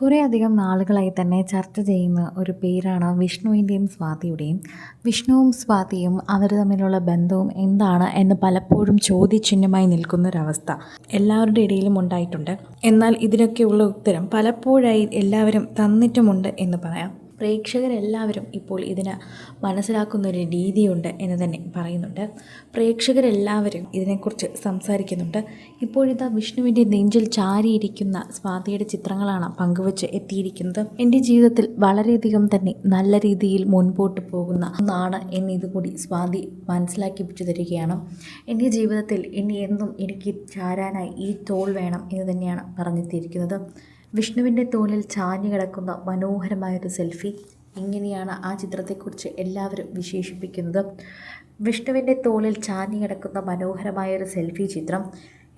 കുറേയധികം നാളുകളായി തന്നെ ചർച്ച ചെയ്യുന്ന ഒരു പേരാണ് വിഷ്ണുവിന്റെയും സ്വാതിയുടെയും. വിഷ്ണുവും സ്വാതിയും അവർ തമ്മിലുള്ള ബന്ധവും എന്താണ് എന്ന് പലപ്പോഴും ചോദ്യചിഹ്നമായി നിൽക്കുന്ന നിൽക്കുന്നൊരവസ്ഥ എല്ലാവരുടെ ഇടയിലും ഉണ്ടായിട്ടുണ്ട്. എന്നാൽ ഇതിനൊക്കെയുള്ള ഉത്തരം പലപ്പോഴായി എല്ലാവരും തന്നിട്ടുമുണ്ട് എന്ന് പറയാം. പ്രേക്ഷകരെല്ലാവരും ഇപ്പോൾ ഇതിന് മനസ്സിലാക്കുന്നൊരു രീതിയുണ്ട് എന്ന് തന്നെ പറയുന്നുണ്ട്. പ്രേക്ഷകരെല്ലാവരും ഇതിനെക്കുറിച്ച് സംസാരിക്കുന്നുണ്ട്. ഇപ്പോഴിതാ വിഷ്ണുവിന്റെ നെഞ്ചിൽ ചാരിയിരിക്കുന്ന സ്വാതിയുടെ ചിത്രങ്ങളാണ് പങ്കുവച്ച് എത്തിയിരിക്കുന്നത്. എന്റെ ജീവിതത്തിൽ വളരെയധികം തന്നെ നല്ല രീതിയിൽ മുൻപോട്ട് പോകുന്ന ഒന്നാണ് എന്ന് ഇതുകൂടി സ്വാതി മനസ്സിലാക്കിപ്പിച്ചു തരികയാണ്. എന്റെ ജീവിതത്തിൽ ഇനി എന്നും എനിക്ക് ചാരാനായി ഈ തോൾ വേണം എന്ന് തന്നെയാണ് പറഞ്ഞെത്തിയിരിക്കുന്നത്. വിഷ്ണുവിന്റെ തോളിൽ ചാഞ്ഞു കിടക്കുന്ന മനോഹരമായൊരു സെൽഫി. ഇങ്ങനെയാണ് ആ ചിത്രത്തെക്കുറിച്ച് എല്ലാവരും വിശേഷിപ്പിക്കുന്നത്. വിഷ്ണുവിന്റെ തോളിൽ ചാഞ്ഞു കിടക്കുന്ന മനോഹരമായൊരു സെൽഫി ചിത്രം.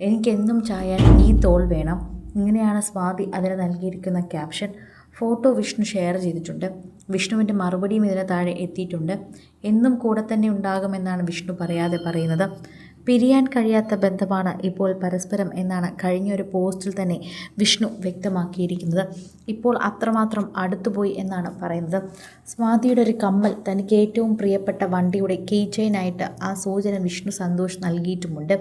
എനിക്കെന്നും ചായാൻ ഈ തോൾ വേണം. ഇങ്ങനെയാണ് സ്വാതി അതിന് നൽകിയിരിക്കുന്ന ക്യാപ്ഷൻ. ഫോട്ടോ വിഷ്ണു ഷെയർ ചെയ്തിട്ടുണ്ട്. വിഷ്ണുവിന്റെ മറുപടിയും ഇതിന് താഴെ എത്തിയിട്ടുണ്ട്. എന്നും കൂടെ തന്നെ ഉണ്ടാകുമെന്നാണ് വിഷ്ണു പറയാതെ പറയുന്നത്. പിരിയാൻ കഴിയാത്ത ബന്ധമാണ് ഇപ്പോൾ പരസ്പരം എന്നാണ് കഴിഞ്ഞ ഒരു പോസ്റ്റിൽ തന്നെ വിഷ്ണു വ്യക്തമാക്കിയിരിക്കുന്നത്. ഇപ്പോൾ അത്രമാത്രം അടുത്തുപോയി എന്നാണ് പറയുന്നത്. സ്വാതിയുടെ ഒരു കമ്മൽ തനിക്ക് ഏറ്റവും പ്രിയപ്പെട്ട വണ്ടിയുടെ കീ ചെയിനായിട്ട് ആ സൂചന വിഷ്ണു സന്തോഷ് നൽകിയിട്ടുമുണ്ട്.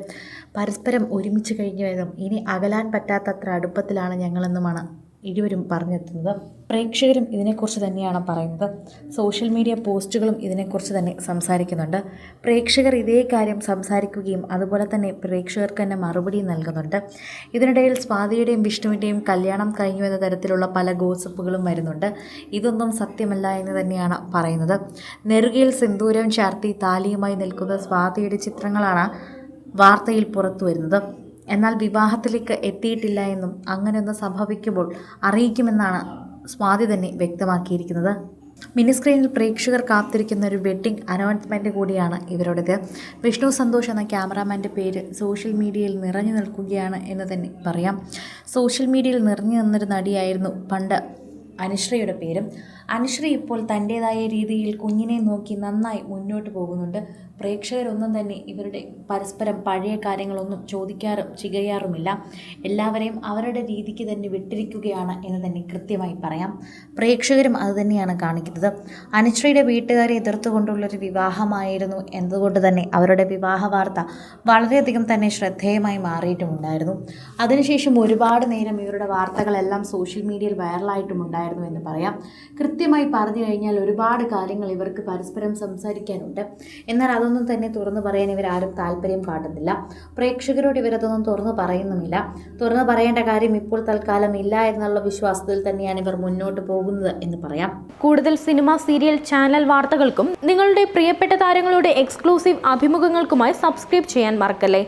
പരസ്പരം ഒരുമിച്ച് കഴിഞ്ഞതും ഇനി അകലാൻ പറ്റാത്തത്ര അടുപ്പത്തിലാണ് ഞങ്ങളെന്നുമാണ് ഇരുവരും പറഞ്ഞെത്തുന്നത്. പ്രേക്ഷകരും ഇതിനെക്കുറിച്ച് തന്നെയാണ് പറയുന്നത്. സോഷ്യൽ മീഡിയ പോസ്റ്റുകളും ഇതിനെക്കുറിച്ച് തന്നെ സംസാരിക്കുന്നുണ്ട്. പ്രേക്ഷകർ ഇതേ കാര്യം സംസാരിക്കുകയും അതുപോലെ തന്നെ പ്രേക്ഷകർക്ക് തന്നെ മറുപടി നൽകുന്നുണ്ട്. ഇതിനിടയിൽ സ്വാതിയുടെയും വിഷ്ണുവിന്റെയും കല്യാണം കഴിഞ്ഞു എന്ന തരത്തിലുള്ള പല ഗോസിപ്പുകളും വരുന്നുണ്ട്. ഇതൊന്നും സത്യമല്ല എന്ന് തന്നെയാണ് പറയുന്നത്. നെറുകയിൽ സിന്ദൂരം ചാർത്തി താലിയുമായി നിൽക്കുന്ന സ്വാതിയുടെ ചിത്രങ്ങളാണ് വാർത്തയിൽ പുറത്തു വരുന്നത് എന്നാൽ വിവാഹത്തിലേക്ക് എത്തിയിട്ടില്ല എന്നും അങ്ങനെയൊന്ന് സംഭവിക്കുമ്പോൾ അറിയിക്കുമെന്നാണ് സ്വാതി തന്നെ വ്യക്തമാക്കിയിരിക്കുന്നത്. മിനി സ്ക്രീനിൽ പ്രേക്ഷകർ കാത്തിരിക്കുന്ന ഒരു വെഡ്ഡിംഗ് അനൗൺസ്മെന്റ് കൂടിയാണ് ഇവരുടേത്. വിഷ്ണു സന്തോഷ് എന്ന ക്യാമറാമാന്റെ പേര് സോഷ്യൽ മീഡിയയിൽ നിറഞ്ഞു നിൽക്കുകയാണ് എന്ന് തന്നെ പറയാം. സോഷ്യൽ മീഡിയയിൽ നിറഞ്ഞു നിന്നൊരു നടിയായിരുന്നു പണ്ട് അനുശ്രീയുടെ പേരും. അനുശ്രീ ഇപ്പോൾ തന്റേതായ രീതിയിൽ കുഞ്ഞിനെ നോക്കി നന്നായി മുന്നോട്ട് പോകുന്നുണ്ട്. പ്രേക്ഷകരൊന്നും തന്നെ ഇവരുടെ പരസ്പരം പഴയ കാര്യങ്ങളൊന്നും ചോദിക്കാറും ചികയാറുമില്ല. എല്ലാവരെയും അവരുടെ രീതിക്ക് തന്നെ വിട്ടിരിക്കുകയാണ് എന്ന് തന്നെ കൃത്യമായി പറയാം. പ്രേക്ഷകരും അത് തന്നെയാണ് കാണിക്കുന്നത്. അനുശ്രീയുടെ വീട്ടുകാരെ എതിർത്തുകൊണ്ടുള്ളൊരു വിവാഹമായിരുന്നു എന്നതുകൊണ്ട് തന്നെ അവരുടെ വിവാഹ വാർത്ത വളരെയധികം തന്നെ ശ്രദ്ധേയമായി മാറിയിട്ടുമുണ്ടായിരുന്നു. അതിനുശേഷം ഒരുപാട് നേരം ഇവരുടെ വാർത്തകളെല്ലാം സോഷ്യൽ മീഡിയയിൽ വൈറലായിട്ടുമുണ്ടായിരുന്നു എന്ന് പറയാം. കൃത്യമായി പറഞ്ഞു കഴിഞ്ഞാൽ ഒരുപാട് കാര്യങ്ങൾ ഇവർക്ക് പരസ്പരം സംസാരിക്കാനുണ്ട്. എന്നാൽ അതൊന്നും തന്നെ തുറന്നു പറയാൻ ഇവരാരും താല്പര്യം കാട്ടുന്നില്ല. പ്രേക്ഷകരോട് ഇവരതൊന്നും തുറന്നു പറയുന്നുമില്ല. തുറന്നു പറയേണ്ട കാര്യം ഇപ്പോൾ തൽക്കാലം ഇല്ല എന്നുള്ള വിശ്വാസത്തിൽ തന്നെയാണ് ഇവർ മുന്നോട്ട് പോകുന്നത് എന്ന് പറയാം. കൂടുതൽ സിനിമ സീരിയൽ ചാനൽ വാർത്തകൾക്കും നിങ്ങളുടെ പ്രിയപ്പെട്ട താരങ്ങളുടെ എക്സ്ക്ലൂസീവ് അഭിമുഖങ്ങൾക്കുമായി സബ്സ്ക്രൈബ് ചെയ്യാൻ മറക്കല്ലേ?